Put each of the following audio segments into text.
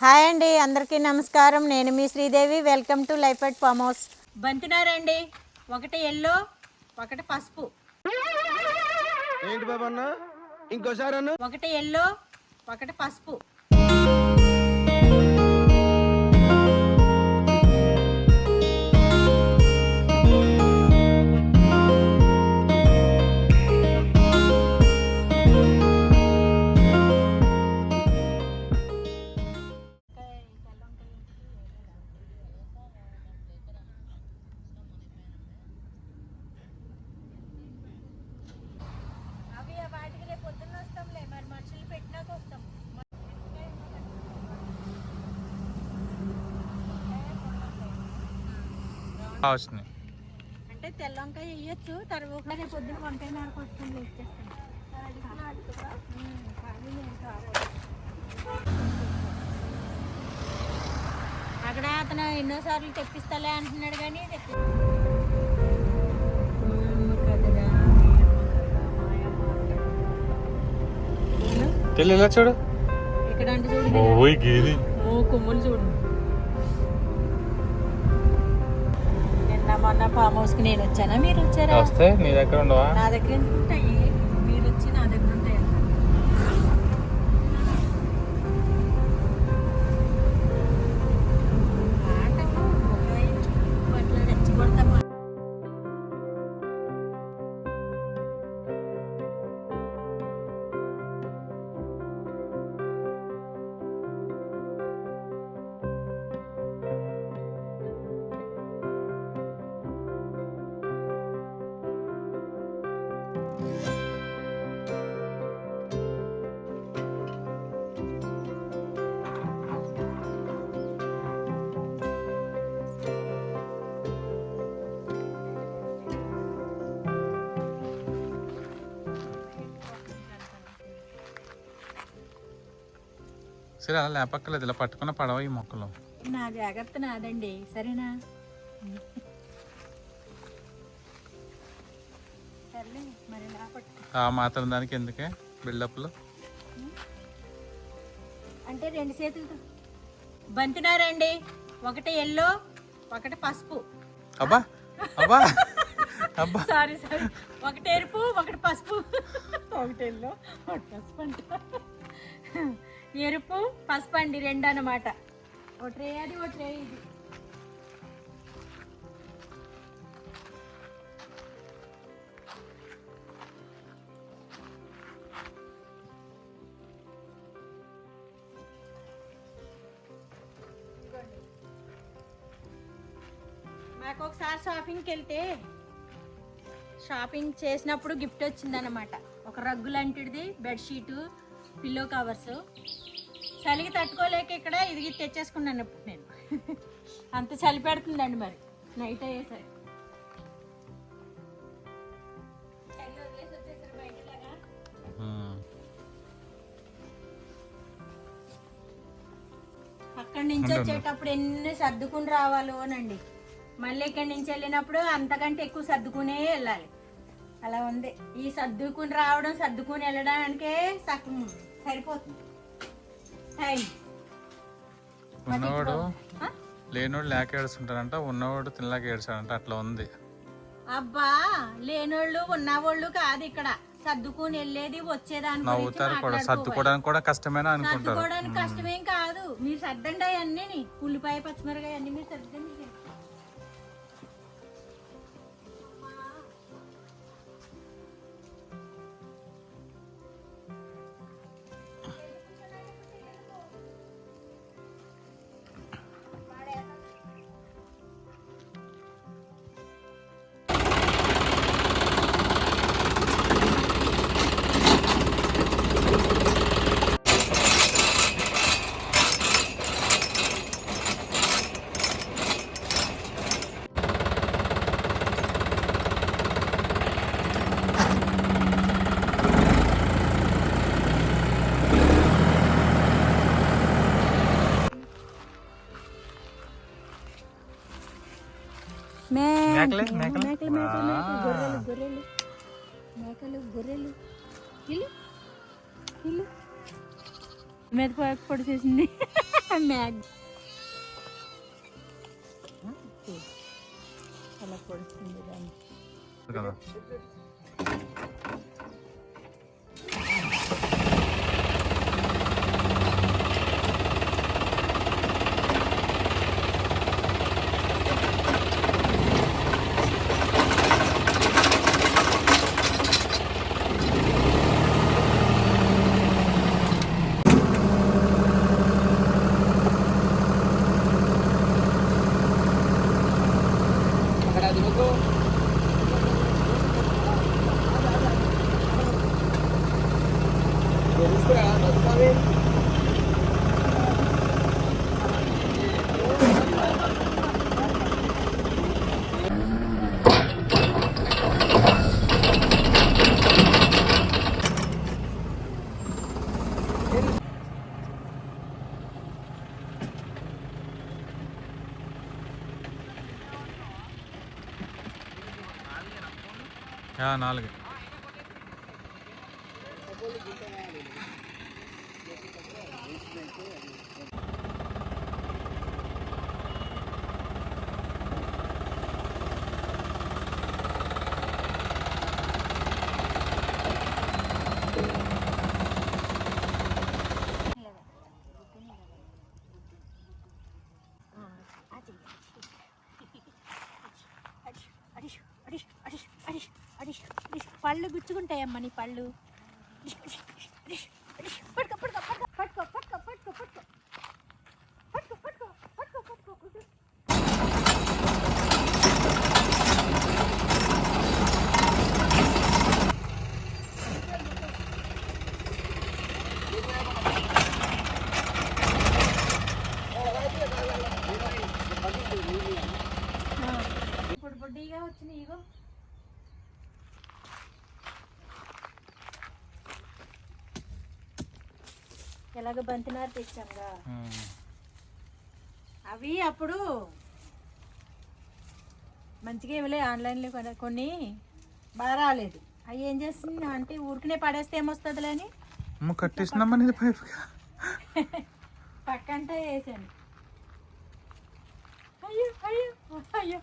Hi అండి అందరికీ నమస్కారం. నేను మీ Sridevi. Welcome to life at farm house బంతినారండి. ఒకటి ఎల్లో ఒకటి పసుపు. ఏంటి బాబు అన్న? ఇంకోసారి అన్న. ఒకటి ఎల్లో ఒకటి పసుపు. వచ్చినాయి అంటే తెల్ల వంకాయ వేయచ్చు తర్వాత రేపు పొద్దున్న వంకాయ నారకు వస్తుంది అక్కడ అతను ఎన్నోసార్లు తెప్పిస్తాలే అంటున్నాడు కానీ తెలియలా చూడు? ఇక్కడ అంటే చూడు ఓయ్ గేది. ఓ కొమ్ములు చూడు. మొన్న ఫామ్ హౌస్కి నేను వచ్చానా? మీరు వచ్చారా? వస్తే నీ దగ్గర ఉండవా? నా దగ్గర ఉంటాయి సరే అలా లేపక్కలేదు ఇలా పట్టుకున్న పడవ ఈ మొక్కలు. నా జాగ్రత్త నాదండి. సరేనా? ఆ మాత్రం దానికి ఎందుకే? బిల్డప్లు? అంటే రెండు చేతులతో. బంతినారండి. ఒకటి ఎల్లో ఒకటి పసుపు. అబ్బా అబ్బా అబ్బా. సారీ సారీ ఒకటి ఎరుపు ఒకటి పసుపు. ఒకటి ఎల్లో ఒకటి పసుపు అంట. ఎరుపు పసుపు అండి రెండు అనమాట ఒక ట్రే అది ఒక ట్రే ఇది. మాకు ఒకసారి షాపింగ్కి వెళ్తే షాపింగ్ చేసినప్పుడు గిఫ్ట్ వచ్చిందనమాట ఒక రగ్గు లాంటిది బెడ్షీటు పిల్లో కవర్స్ చలికి తట్టుకోలేక ఇక్కడ ఇది తెచ్చేసుకున్నాను ఇప్పుడు నేను. అంత చలి పెడుతుందండి మరి. నైట్ అయ్యేసరికి. ఉమ్. అక్కడి నుంచి వచ్చేటప్పుడు ఎన్ని సర్దుకుని రావాలో అనండి. మళ్ళీ ఇక్కడి నుంచి వెళ్ళినప్పుడు అంతకంటే ఎక్కువ సర్దుకునే వెళ్ళాలి. అలా ఉంది. ఈ సర్దుకుని రావడం సర్దుకుని వెళ్ళడానికే సగం సరిపోతుంది. టైం ఉన్నవాడు? లేనోడు లేక ఏడుస్తుంటారంట ఉన్నవాడు తినలేక ఏడుస్తాడంట అట్లా ఉంది. అబ్బా లేనోళ్ళు ఉన్నవాళ్ళు కాదు ఇక్కడ. సర్దుకుని వెళ్ళేది వచ్చేదాని నవ్వుతారు కూడా. సర్దుకోవడానికి కూడా కష్టమేనా అనుకుంటారు. సర్దుకోవడానికి కష్టమేం కాదు. మీరు సర్దండి అవన్నీ ఉల్లిపాయ పచ్చిమిరకాయ అన్ని మీరు సర్దండి మీద పొడి చేసింది. మ్యాగ్. అలా పొడుస్తుంది దాన్ని కదా యా నాలుగు. పళ్ళు గుచ్చుకుంటాయమ్మ నీ పళ్ళు? ఎలాగ బంతినారు తెచ్చాంగా అవి అప్పుడు మంచిగా ఇవ్వలే ఆన్లైన్లో కొన కొన్ని బాగా రాలేదు. అవి ఏం చేస్తుంది అంటే ఊరికనే పడేస్తే ఏమొస్తుందిలే అని? పైప్. పక్కంతా వేసాను. అయ్యో అయ్యో అయ్యో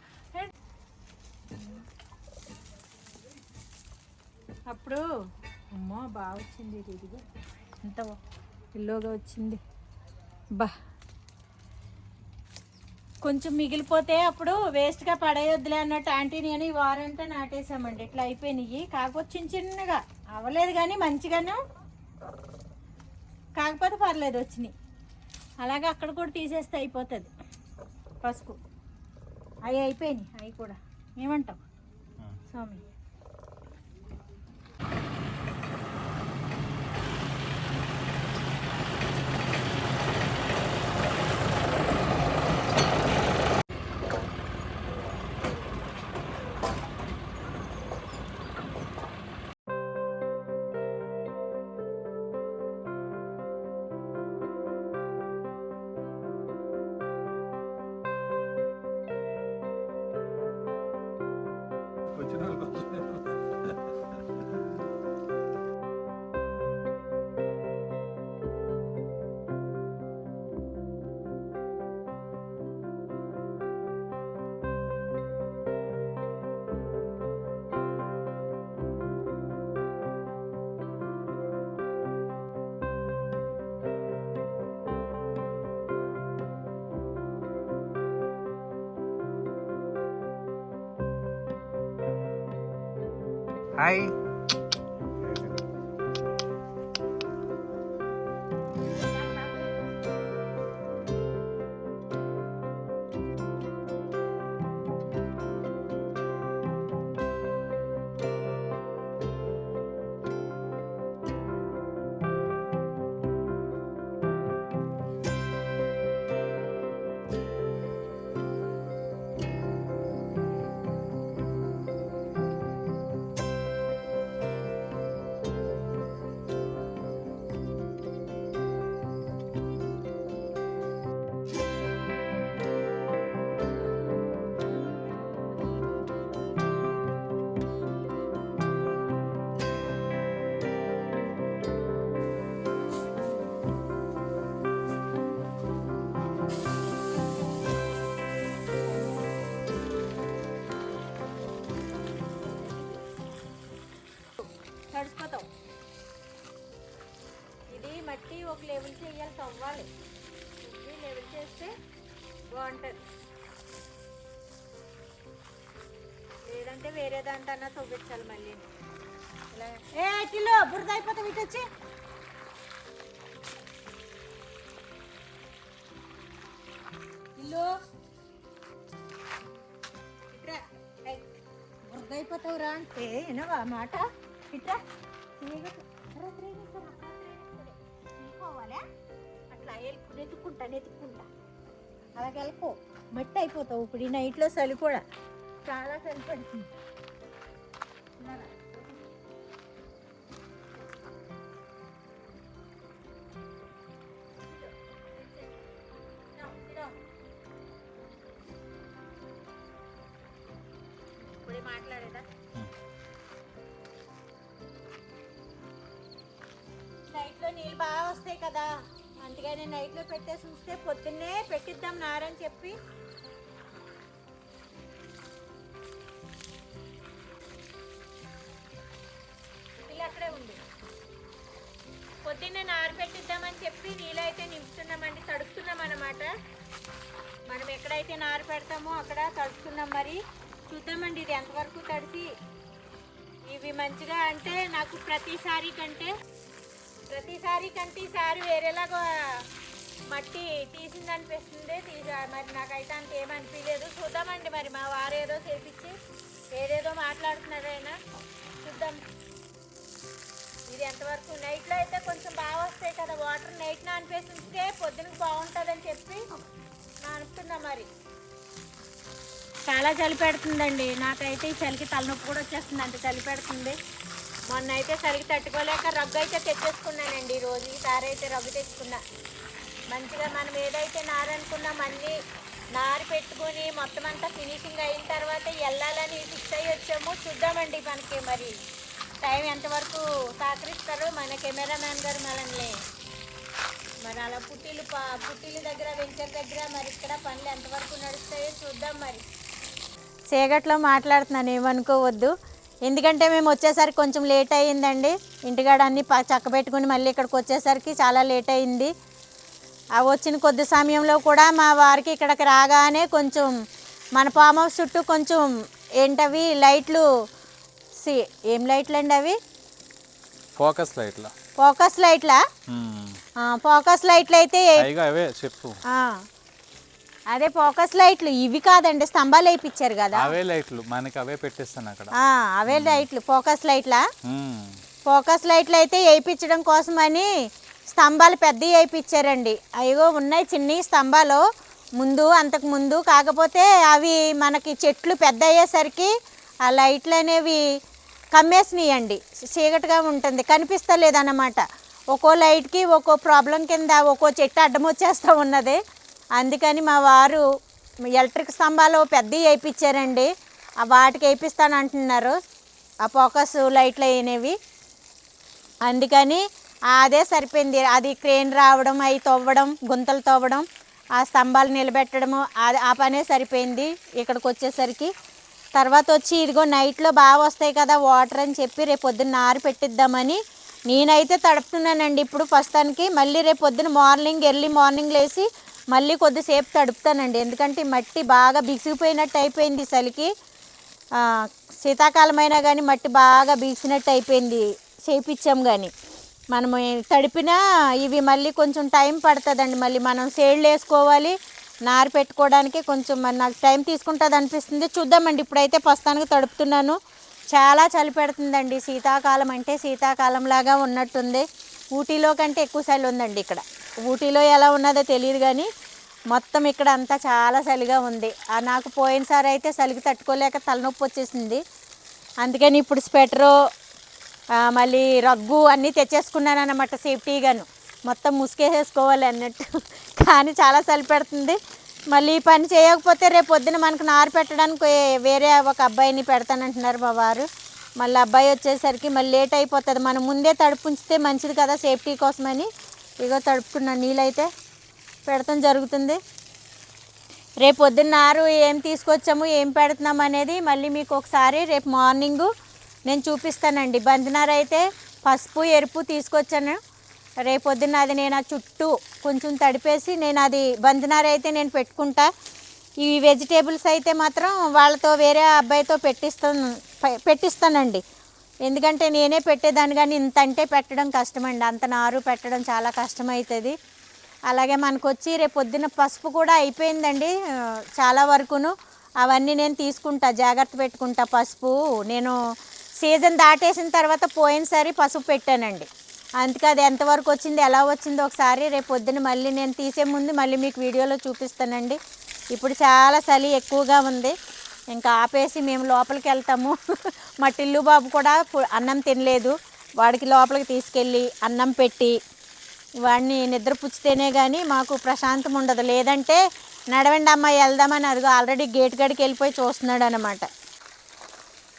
అప్పుడు అమ్మో బాగా వచ్చింది ఇది ఇదిగో ఎంత ఇల్లుగా వచ్చింది. బా. కొంచెం మిగిలిపోతే అప్పుడు వేస్ట్గా పడేయొద్దులే అన్నట్టు ఆంటీని అని వారంతా నాటేసామండి ఇట్లా అయిపోయినాయి. కాకపోతే చిన్న చిన్నగా. అవ్వలేదు కానీ మంచిగాను. కాకపోతే పర్లేదు వచ్చినాయి. అలాగే అక్కడ కూడా తీసేస్తే అయిపోతుంది. పసుపు. అవి అయిపోయినాయి. అవి కూడా. ఏమంటావు? స్వామి. 嗨。బాగుంటుంది. లేదంటే వేరే దాంట్లో చూపించాలి మళ్ళీ. ఇలా. ఏ కిలో బురద అయిపోతాం ఇటు వచ్చి. ఇల్లు ఇట్రా బురద అయిపోతావురా అంటే ఏనవా మాట? ఇట్రా అట్లా వెళ్ళి నెతుక్కుంటా. అలాగే వెళ్ళిపో. మట్టి అయిపోతావు ఇప్పుడు ఈ నైట్లో చలి కూడా. చాలా చలి పడుతుంది? ఇప్పుడే మాట్లాడేదా? నైట్లో నీళ్ళు బాగా వస్తాయి కదా. అందుకని నైట్లో పెట్టేసి చూస్తే పొద్దున్నే పెట్టిద్దాం నారని చెప్పి. ఇలా అక్కడే ఉంది. పొద్దున్నే నారు పెట్టిద్దామని చెప్పి నీళ్ళైతే నింపుతున్నామండి తడుపుతున్నాం అన్నమాట. మనం ఎక్కడైతే నారు పెడతామో అక్కడ తడుపుతున్నాం మరి. చూద్దామండి ఇది ఎంతవరకు తడిసి. ఇవి మంచిగా అంటే నాకు ప్రతిసారి కంటే ప్రతిసారి కంటే ఈసారి వేరేలాగా మట్టి తీసింది అనిపిస్తుంది తీసా మరి నాకైతే అంత ఏమనిపించలేదు చూద్దామండి మరి మా వారు ఏదో చేపించి వేరేదో మాట్లాడుతున్నారు ఆయన చూద్దాం. ఇది ఎంతవరకు నైట్లో అయితే కొంచెం బాగా వస్తాయి కదా వాటర్ నైట్ అనిపిస్తుంటే పొద్దున బాగుంటుందని చెప్పి అనుకున్నా మరి. చాలా చలి పెడుతుందండి. నాకైతే ఈ చలికి తలనొప్పి కూడా వచ్చేస్తుంది అంత చలి పెడుతుంది. మొన్న అయితే చలికి తట్టుకోలేక రగ్గు అయితే తెచ్చేసుకున్నానండి. రోజు ఈసారి అయితే రగ్గు తెచ్చుకున్నా. మంచిగా మనం ఏదైతే నారనుకున్నాం అన్నీ నారు పెట్టుకొని మొత్తం అంతా ఫినిషింగ్ అయిన తర్వాత వెళ్ళాలని ఫిక్స్ అయ్యి వచ్చాము. చూద్దామండి మనకి మరి టైం ఎంతవరకు సహకరిస్తారో మన కెమెరామ్యాన్ గారు మనల్ని. మరి అలా పుట్టిలు ప- పుట్టిల దగ్గర వెంచర్ దగ్గర మరి ఇక్కడ పనులు ఎంతవరకు నడుస్తాయో చూద్దాం మరి. చీకట్లో మాట్లాడుతున్నాను ఏమనుకోవద్దు. ఎందుకంటే మేము వచ్చేసరికి కొంచెం లేట్ అయ్యిందండి. ఇంటికాడ అన్ని ప- చక్క పెట్టుకుని మళ్ళీ ఇక్కడికి వచ్చేసరికి చాలా లేట్ అయింది వచ్చిన కొద్ది సమయంలో కూడా మా వారికి ఇక్కడికి రాగానే కొంచెం మన ఫామ్ హౌస్ చుట్టూ కొంచెం ఏంటవి లైట్లు సి ఏం లైట్లు అండి అవి? ఫోకస్ లైట్లా. ఫోకస్ లైట్లా? ఫోకస్ లైట్లు అయితే చెప్పు. అదే ఫోకస్ లైట్లు ఇవి కాదండి స్తంభాలు వేయించారు కదా. అవే లైట్లు మనకి అవే పెట్టిస్తాను అక్కడ. ఆ, అవే లైట్లు ఫోకస్ లైట్లా. ఫోకస్ లైట్లు అయితే వేయించడం కోసమని స్తంభాలు పెద్దవి వేయించారండి అయ్యో ఉన్నాయి చిన్న స్తంభాలు. ముందు అంతకు ముందు కాకపోతే అవి మనకి చెట్లు పెద్ద అయ్యేసరికి ఆ లైట్లు అనేవి కమ్మేసినాయండి. చీకటిగా ఉంటుంది కనిపిస్తలేదన్నమాట. ఒక్కో లైట్కి ఒక్కో ప్రాబ్లం కింద ఒక్కో చెట్టు అడ్డం వచ్చేస్తూ ఉన్నది. అందుకని మా వారు ఎలక్ట్రిక్ స్తంభాలు పెద్దవి వేయించారండి వాటికి వేయిస్తాను అంటున్నారు. ఆ ఫోకస్ లైట్లు అయినవి. అందుకని అదే సరిపోయింది. అది క్రేన్ రావడం అవి తవ్వడం గుంతలు తవ్వడం ఆ స్తంభాలు నిలబెట్టడము అది ఆ పనే సరిపోయింది ఇక్కడికి వచ్చేసరికి. తర్వాత వచ్చి ఇదిగో నైట్లో బాగా వస్తాయి కదా వాటర్ అని చెప్పి రేపు పొద్దున్న నారు పెట్టిద్దామని నేనైతే తడుపుతున్నానండి. ఇప్పుడు ప్రస్తుతానికి మళ్ళీ రేపు పొద్దున్న మార్నింగ్ ఎర్లీ మార్నింగ్ లేచి మళ్ళీ కొద్దిసేపు తడుపుతానండి. ఎందుకంటే మట్టి బాగా బిగిసిపోయినట్టు అయిపోయింది చలికి శీతాకాలమైనా కానీ మట్టి బాగా బిగిసినట్టు అయిపోయింది. చేపించాం కానీ మనము తడిపినా ఇవి మళ్ళీ కొంచెం టైం పడుతుందండి. మళ్ళీ మనం సేళ్ళు వేసుకోవాలి. నారు పెట్టుకోవడానికి కొంచెం మరి నాకు టైం తీసుకుంటుంది అనిపిస్తుంది. చూద్దామండి. ఇప్పుడైతే ప్రస్తుతానికి తడుపుతున్నాను. చాలా చలి పెడుతుందండి. శీతాకాలం అంటే శీతాకాలం లాగా ఉన్నట్టుంది. ఊటీలో కంటే ఎక్కువ చలి ఉందండి ఇక్కడ. ఊటీలో ఎలా ఉన్నదో తెలియదు కానీ మొత్తం ఇక్కడ అంతా చాలా చలిగా ఉంది. నాకు పోయినసారి అయితే చలికి తట్టుకోలేక తలనొప్పి వచ్చేసింది. అందుకని ఇప్పుడు స్వెటరు మళ్ళీ రగ్గు అన్నీ తెచ్చేసుకున్నాను అనమాట సేఫ్టీగాను. మొత్తం ముసుకేసేసుకోవాలి అన్నట్టు. కానీ చాలా చలి పెడుతుంది. మళ్ళీ ఈ పని చేయకపోతే రేపు పొద్దున మనకు నారు పెట్టడానికి వేరే ఒక అబ్బాయిని పెడతానంటున్నారు మా వారు. మళ్ళీ అబ్బాయి వచ్చేసరికి మళ్ళీ లేట్ అయిపోతుంది. మనం ముందే తడుపు ఉంచితే మంచిది కదా సేఫ్టీ కోసమని. ఇగో తడుపుకున్న నీళ్ళైతే పెడతాం జరుగుతుంది. రేపు పొద్దున్న ఆరు ఏం తీసుకొచ్చాము ఏం పెడుతున్నాం అనేది మళ్ళీ మీకు ఒకసారి రేపు మార్నింగు నేను చూపిస్తానండి. బంతినార అయితే పసుపు ఎరుపు తీసుకొచ్చాను. రేపు పొద్దున్న అది నేను ఆ చుట్టూ కొంచెం తడిపేసి నేను అది బంతినార అయితే నేను పెట్టుకుంటా. ఈ వెజిటేబుల్స్ అయితే మాత్రం వాళ్ళతో వేరే అబ్బాయితో పెట్టిస్తాను పెట్టిస్తానండి. ఎందుకంటే నేనే పెట్టేదాన్ని కానీ ఇంత అంటే పెట్టడం కష్టమండి. అంత నారు పెట్టడం చాలా కష్టమవుతుంది అలాగే మనకు వచ్చి రేపు పొద్దున పసుపు కూడా అయిపోయిందండి చాలా వరకును. అవన్నీ నేను తీసుకుంటా జాగ్రత్త పెట్టుకుంటా పసుపు. నేను సీజన్ దాటేసిన తర్వాత పోయినసారి పసుపు పెట్టానండి. అందుకే అది ఎంతవరకు వచ్చింది ఎలా వచ్చిందో ఒకసారి రేపు పొద్దున మళ్ళీ నేను తీసే ముందు మళ్ళీ మీకు వీడియోలో చూపిస్తానండి. ఇప్పుడు చాలా చలి ఎక్కువగా ఉంది. ఇంకా ఆపేసి మేము లోపలికి వెళ్తాము. మా టిల్లు బాబు కూడా అన్నం తినలేదు. వాడికి లోపలికి తీసుకెళ్ళి అన్నం పెట్టి వాడిని నిద్రపుచ్చితేనే కానీ మాకు ప్రశాంతం ఉండదు. లేదంటే నడవండి అమ్మాయి వెళ్దామని అదిగో ఆల్రెడీ గేట్ గడికి వెళ్ళిపోయి చూస్తున్నాడు అనమాట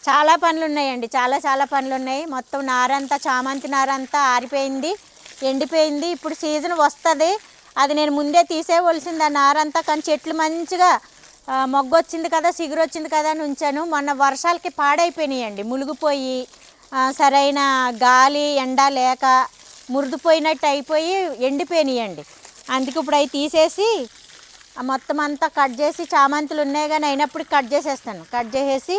చాలా పనులు ఉన్నాయండి చాలా చాలా పనులు ఉన్నాయి మొత్తం నారంతా చామంతి నారంతా ఆరిపోయింది ఎండిపోయింది. ఇప్పుడు సీజన్ వస్తుంది. అది నేను ముందే తీసేవలసింది ఆ నారంతా. కానీ చెట్లు మంచిగా మొగ్గ వచ్చింది కదా సిగురు వచ్చింది కదా అని ఉంచాను. మొన్న వర్షాలకి పాడైపోయినాయండి. మునిగిపోయి సరైన గాలి ఎండ లేక మురిదిపోయినట్టు అయిపోయి ఎండిపోయినాయండి. అందుకు ఇప్పుడు అవి తీసేసి మొత్తం అంతా కట్ చేసి చామంతులు ఉన్నాయి కానీ అయినప్పుడు కట్ చేసేస్తాను. కట్ చేసేసి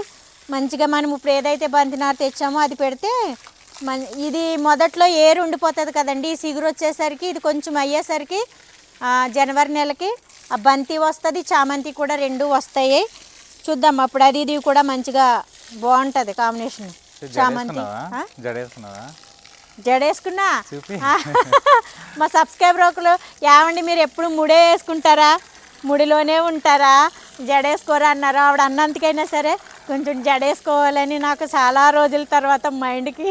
మంచిగా మనం ఇప్పుడు ఏదైతే బంతినారు తెచ్చామో అది పెడితే మన ఇది మొదట్లో ఏరు ఉండిపోతుంది కదండి. ఈ సిగురు వచ్చేసరికి ఇది కొంచెం అయ్యేసరికి జనవరి నెలకి ఆ బంతి వస్తుంది చామంతి కూడా రెండు వస్తాయి. చూద్దాం అప్పుడు అది ఇది కూడా మంచిగా బాగుంటుంది కాంబినేషన్. చామంతి. జడేసుకున్నా? మా సబ్స్క్రైబర్ ఒకరు ఏమండి మీరు ఎప్పుడు ముడే వేసుకుంటారా? ముడిలోనే ఉంటారా? జడేసుకోరా? అన్నారు. ఆవిడ అన్నందుకైనా సరే కొంచెం జడేసుకోవాలని నాకు చాలా రోజుల తర్వాత మైండ్కి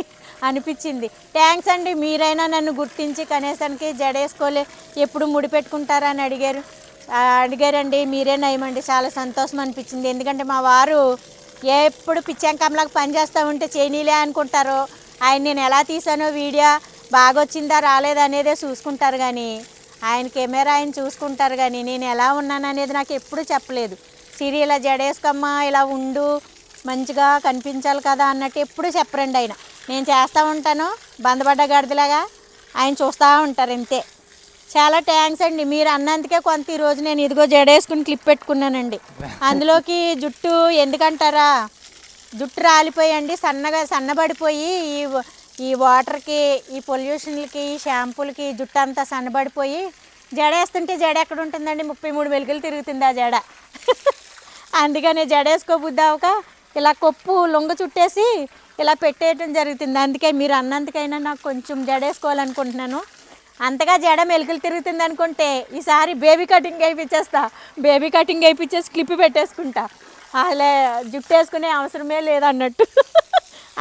అనిపించింది. థ్యాంక్స్ అండి మీరైనా నన్ను గుర్తించి కనీసానికి జడేసుకోలే ఎప్పుడు ముడి పెట్టుకుంటారా అని అడిగారు. అడిగారండి మీరే నయమండి. చాలా సంతోషం అనిపించింది. ఎందుకంటే మా వారు ఎప్పుడు పిచ్చాంకంలాగా పనిచేస్తూ ఉంటే చేయనీలే అనుకుంటారు. ఆయన నేను ఎలా తీసానో వీడియో బాగా వచ్చిందా రాలేదా అనేదే చూసుకుంటారు కానీ ఆయన కెమెరా ఆయన చూసుకుంటారు కానీ నేను ఎలా ఉన్నాను అనేది నాకు ఎప్పుడూ చెప్పలేదు. సిరి ఇలా జడేసుకోమ్మా ఇలా ఉండు మంచిగా కనిపించాలి కదా అన్నట్టు ఎప్పుడు చెప్పరండి ఆయన. నేను చేస్తూ ఉంటాను బంధపడ్డ గడిదలాగా ఆయన చూస్తూ ఉంటారు అంతే. చాలా థ్యాంక్స్ అండి. మీరు అన్నందుకే కొంత ఈరోజు నేను ఇదిగో జడేసుకుని క్లిప్ పెట్టుకున్నానండి. అందులోకి జుట్టు ఎందుకంటారా? జుట్టు రాలిపోయండి సన్నగా సన్నబడిపోయి ఈ ఈ వాటర్కి ఈ పొల్యూషన్లకి ఈ షాంపూలకి జుట్టు అంతా సన్నబడిపోయి జడేస్తుంటే జడ ఎక్కడ ఉంటుందండి? ముప్పై మూడు వెలుగులు తిరుగుతుంది ఆ జడ. అందుకని జడేసుకోబుద్దాక ఇలా కొప్పు లొంగ చుట్టేసి ఇలా పెట్టేయటం జరుగుతుంది. అందుకే మీరు అన్నందుకైనా నాకు కొంచెం జడేసుకోవాలనుకుంటున్నాను. అంతగా జడ మెలుకులు తిరుగుతుంది అనుకుంటే ఈసారి బేబీ కటింగ్ వేయించేస్తా బేబీ కటింగ్ వేయించేసి క్లిప్ పెట్టేసుకుంటా. అలా జుట్టు వేసుకునే అవసరమే లేదన్నట్టు.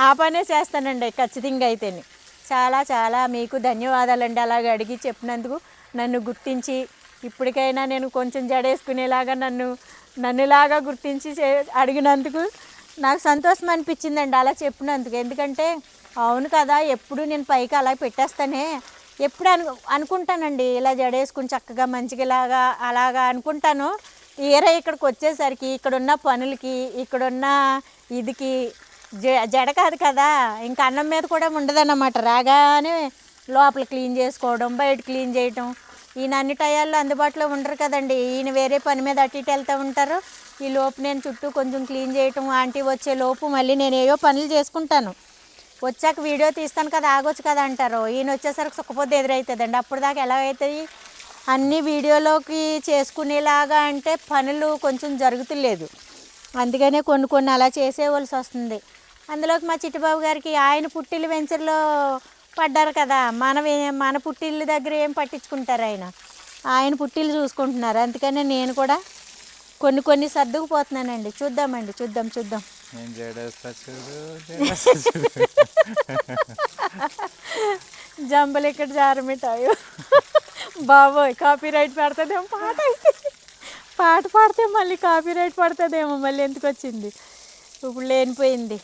ఆ పనే చేస్తానండి ఖచ్చితంగా అయితేనే. చాలా చాలా మీకు ధన్యవాదాలండి అలాగ అడిగి చెప్పినందుకు. నన్ను గుర్తించి ఇప్పటికైనా నేను కొంచెం జడేసుకునేలాగా నన్ను నన్నులాగా గుర్తించి చే అడిగినందుకు నాకు సంతోషం అనిపించిందండి అలా చెప్పినందుకు. ఎందుకంటే అవును కదా ఎప్పుడు నేను పైకి అలా పెట్టేస్తానే. ఎప్పుడు అను అనుకుంటానండి. ఇలా జడేసుకుని చక్కగా మంచిగా ఇలాగా అలాగా అనుకుంటాను. తీరా ఇక్కడికి వచ్చేసరికి ఇక్కడున్న పనులకి ఇక్కడున్న ఇదికి జ- జడ కాదు కదా. ఇంకా అన్నం మీద కూడా ఉండదన్నమాట. రాగానే లోపల క్లీన్ చేసుకోవడం బయట క్లీన్ చేయటం. ఈయన అన్ని టయాల్లో అందుబాటులో ఉండరు కదండి. ఈయన వేరే పని మీద అటు ఇటు వెళ్తూ ఉంటారు. ఈ లోపు నేను చుట్టూ కొంచెం క్లీన్ చేయటం ఆంటీ వచ్చే లోపు మళ్ళీ నేను ఏవో పనులు చేసుకుంటాను. వచ్చాక వీడియో తీస్తాను కదా ఆగొచ్చు కదా అంటారు. ఈయన వచ్చేసరికి సుఖపోతే ఎదురవుతుందండి అప్పుడు దాకా ఎలా అవుతుంది అన్ని వీడియోలోకి చేసుకునేలాగా అంటే పనులు కొంచెం జరుగుతులేదు. అందుకనే కొన్ని కొన్ని అలా చేసేవలసి వస్తుంది. అందులోకి మా చిట్టిబాబు గారికి ఆయన పుట్టిల్లు వెంచర్లో పడ్డారు కదా మన వే- మన పుట్టిల్లు దగ్గర ఏం పట్టించుకుంటారు ఆయన? ఆయన పుట్టిల్లు చూసుకుంటున్నారు. అందుకనే నేను కూడా కొన్ని కొన్ని సర్దుకుపోతున్నానండి. చూద్దామండి చూద్దాం చూద్దాం. నేను జడేస్తా చూడు జంబలు ఇక్కడ జారమిటాయి. బాబోయ్ కాపీ రైట్ పడుతుందేమో పాట పాట పాడితే మళ్ళీ కాపీ రైట్ పడుతుందేమో మళ్ళీ ఎందుకు వచ్చింది? ఇప్పుడు లేనిపోయింది.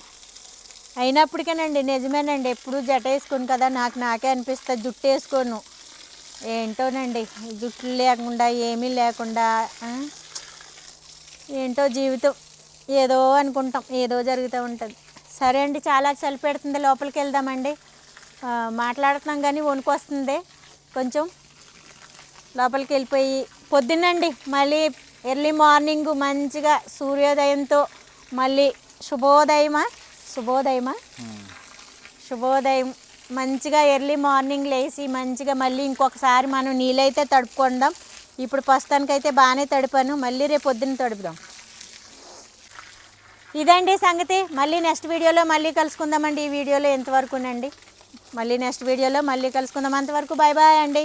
అయినప్పటికేనండి నిజమేనండి ఎప్పుడు జట వేసుకోను కదా నాకు నాకే అనిపిస్తుంది జుట్టు వేసుకోను. ఏంటోనండి జుట్లు లేకుండా ఏమీ లేకుండా ఏంటో జీవితం. ఏదో అనుకుంటాం ఏదో జరుగుతూ ఉంటుంది. సరే అండి చాలా చలి పెడుతుంది లోపలికి వెళ్దామండి. మాట్లాడుతున్నాం కానీ వణుకొస్తుంది కొంచెం లోపలికి వెళ్ళిపోయి పొద్దున్నండి మళ్ళీ ఎర్లీ మార్నింగ్ మంచిగా సూర్యోదయంతో మళ్ళీ శుభోదయమా? శుభోదయమా? శుభోదయం. మంచిగా ఎర్లీ మార్నింగ్ లేచి మంచిగా మళ్ళీ ఇంకొకసారి మనం నీళ్ళైతే తడుపుకుందాం. ఇప్పుడు ప్రస్తుతానికైతే బాగానే తడిపాను మళ్ళీ రేపు పొద్దున్న తడుపుదాం. ఇదండి సంగతి. మళ్ళీ నెక్స్ట్ వీడియోలో మళ్ళీ కలుసుకుందామండి. ఈ వీడియోలో ఎంతవరకునండి మళ్ళీ నెక్స్ట్ వీడియోలో మళ్ళీ కలుసుకుందాం. అంతవరకు బాయ్ బాయ్ అండి.